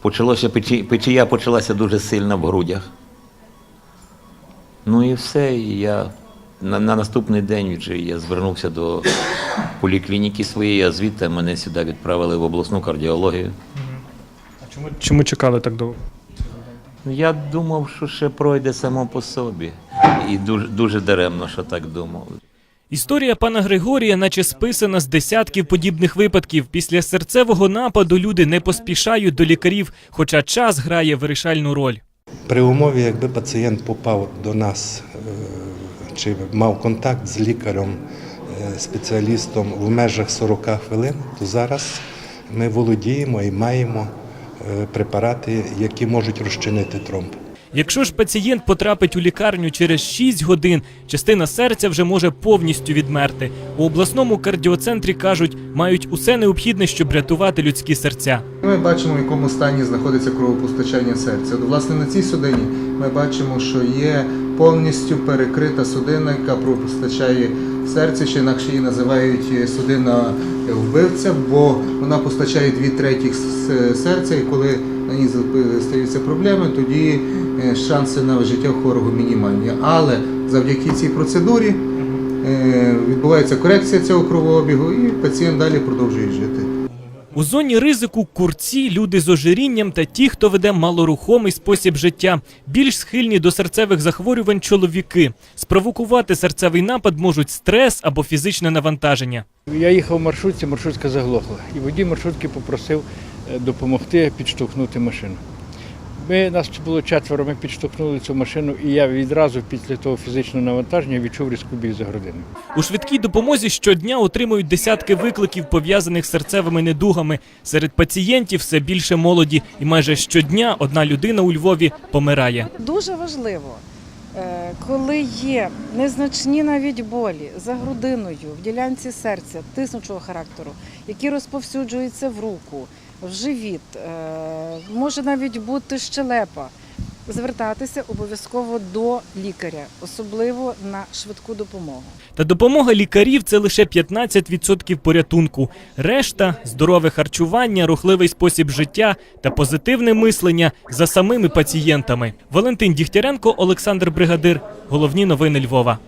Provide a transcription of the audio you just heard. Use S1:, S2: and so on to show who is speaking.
S1: Почалося печі, печія почалася дуже сильно в грудях. Ну і все. І я на, на наступний день вже я звернувся до поліклініки своєї, а звідти мене сюди відправили в обласну кардіологію.
S2: А чому, чому чекали так довго?
S1: Я думав, що ще пройде само по собі. І дуже, дуже даремно, що так думав.
S2: Історія пана Григорія, наче списана з десятків подібних випадків. Після серцевого нападу люди не поспішають до лікарів, хоча час грає вирішальну роль.
S3: При умові, якби пацієнт попав до нас е, чи мав контакт з лікарем, е, спеціалістом в межах 40 хвилин, то зараз ми володіємо і маємо е, препарати, які можуть розчинити тромб.
S2: Якщо ж пацієнт потрапить у лікарню через 6 годин, частина серця вже може повністю відмерти. У обласному кардіоцентрі кажуть, мають усе необхідне, щоб рятувати людські серця.
S4: Ми бачимо, в якому стані знаходиться кровопостачання серця. Власне, на цій судині ми бачимо, що є повністю перекрита судина, яка кровопостачає серце, ще інакше її називають судина вбивця, бо вона постачає дві третіх серця, і коли на ній стаються проблеми, тоді е, шанси на життя хворого мінімальні. Але завдяки цій процедурі е, відбувається корекція цього кровообігу, і пацієнт далі продовжує жити.
S2: У зоні ризику курці, люди з ожирінням та ті, хто веде малорухомий спосіб життя, більш схильні до серцевих захворювань чоловіки. Спровокувати серцевий напад можуть стрес або фізичне навантаження.
S5: Я їхав в маршрутці, маршрутка заглохла. І водій маршрутки попросив е, допомогти підштовхнути машину. Ми, нас було четверо, ми підштовхнули цю машину, і я відразу після того фізичного навантаження відчув різку біль за грудиною.
S2: У швидкій допомозі щодня отримують десятки викликів, пов'язаних з серцевими недугами. Серед пацієнтів все більше молоді, і майже щодня одна людина у Львові помирає.
S6: Дуже важливо, е, коли є незначні навіть болі за грудиною в ділянці серця, тиснучого характеру, які розповсюджуються в руку, в живіт, е, може навіть бути щелепа. Звертатися обов'язково до лікаря, особливо на швидку допомогу.
S2: Та допомога лікарів це лише 15% порятунку. Решта здорове харчування, рухливий спосіб життя та позитивне мислення за самими пацієнтами. Валентин Дігтяренко, Олександр Бригадир. Головні новини Львова.